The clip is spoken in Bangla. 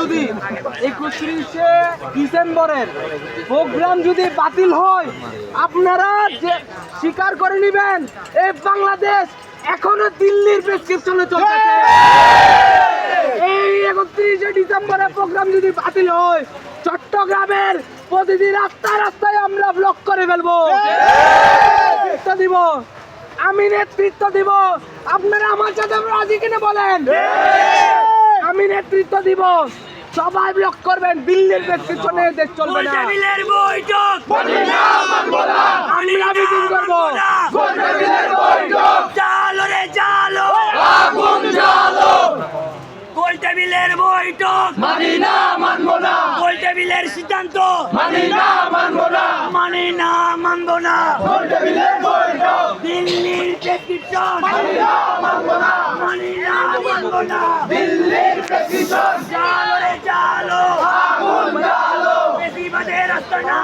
যদি একত্রিশে ডিসেম্বরের প্রোগ্রাম যদি বাতিল হয়, আপনারা যে স্বীকার করে নেবেন এই বাংলাদেশ এখনও দিল্লির প্রেসক্রিপশনে চলতেছে। এই একত্রিশে ডিসেম্বরের প্রোগ্রাম যদি বাতিল হয়, চট্টগ্রামের প্রতিটি রাস্তায় রাস্তায় আমরা ব্লক করে ফেলব। দিব। আমি নেতৃত্ব দিব। আপনারা আমার সাথে রাজি কিনা বলেন? নেতৃত্ব দিব সবাই ব্লক করবেন দিল্লির প্রেসক্রিপশনে দেশ চলবে না। বৈঠক। আমরা মিটিং করব জালো রে জালো গোল টেবিলের বৈঠক। মানি না মানবো না। গোল টেবিলের সিদ্ধান্ত। মানি না মানবো না। মানে না মানবো না। দিল্লির প্রশাসন চালো রে চালো আগুন জ্বালো। বেশি বাজে রাস্তা না।